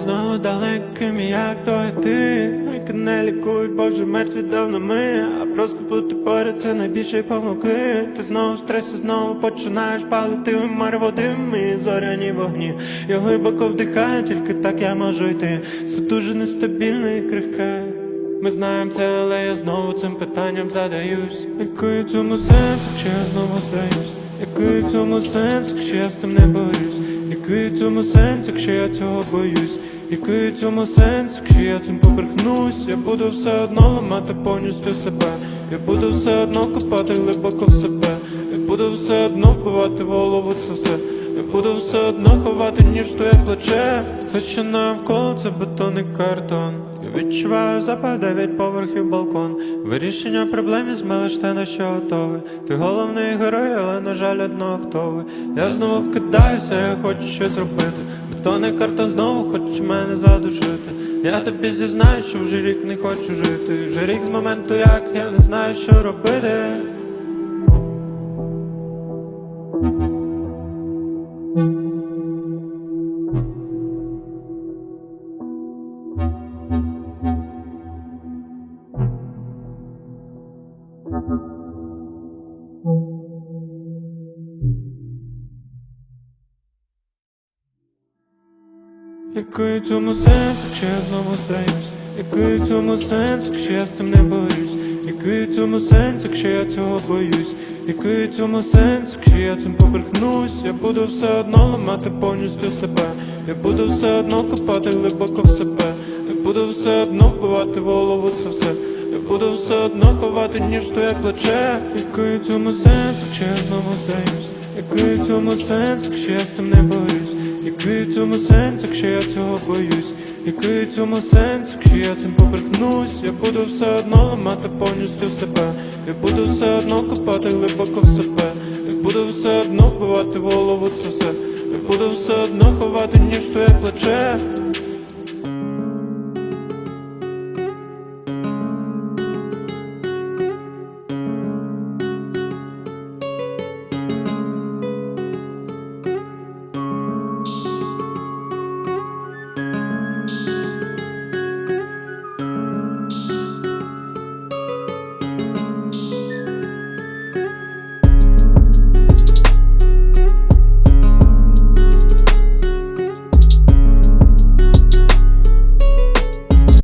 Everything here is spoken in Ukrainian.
знову далеким, як то і ти. Ліки не лікують, боже, мертві давно ми. А просто бути поряд це найбільші помилки. Ти знову в стресі, знову починаєш палити в море води. Мої зоряні вогні. Я глибоко вдихаю, тільки так я можу йти. Все дуже нестабільне і крихке. Ми знаємо це, але я знову цим питанням задаюсь. Який цьому сенс, якщо я знову здаюсь? Який цьому сенс, якщо я з тим не борюсь? Який в цьому сенс, якщо я цього боюсь? Який в цьому сенс, якщо я цим поверхнусь? Я буду все одно ламати повністю себе. Я буду все одно копати глибоко в себе. Я буду все одно вбивати в голову це все. Я буду все одно ховати, ніж твоє плече. Все, що навколо, це бетон і картон відчуваю запах дев'ять поверхів балкон. Вирішення проблем змелиш те, на що готове. Ти головний герой, але на жаль однооктовий Я знову вкидаюся, я хочу щось робити Бетон і картон знову хоч мене задушити. Я тобі зізнаю, що вже рік не хочу жити. Вже рік з моменту, як я не знаю, що робити Який цьому сенс, якщо я знову здаюсь? Який цьому сенс, якщо я з тим не борюсь? Який цьому сенс, якщо я цього боюсь? Який цьому сенс, якщо я цим поверхнусь? Я буду все одно ламати повністю себе. Я буду все одно копати глибоко в себе. Я буду все одно вбивати в голову це все. Я буду все одно ховати, ніж твоє плече. Який цьому сенс, якщо я знову здаюсь? Який цьому сенс, якщо я з тим не борюсь? Який цьому сенс, якщо я цього боюсь? Який цьому сенс, якщо я цим поверхнусь? Я буду все одно ламати повністю себе. Я буду все одно копати глибоко в себе. Я буду все одно вбивати в голову це все. Я буду все одно ховати, ніж твоє плече.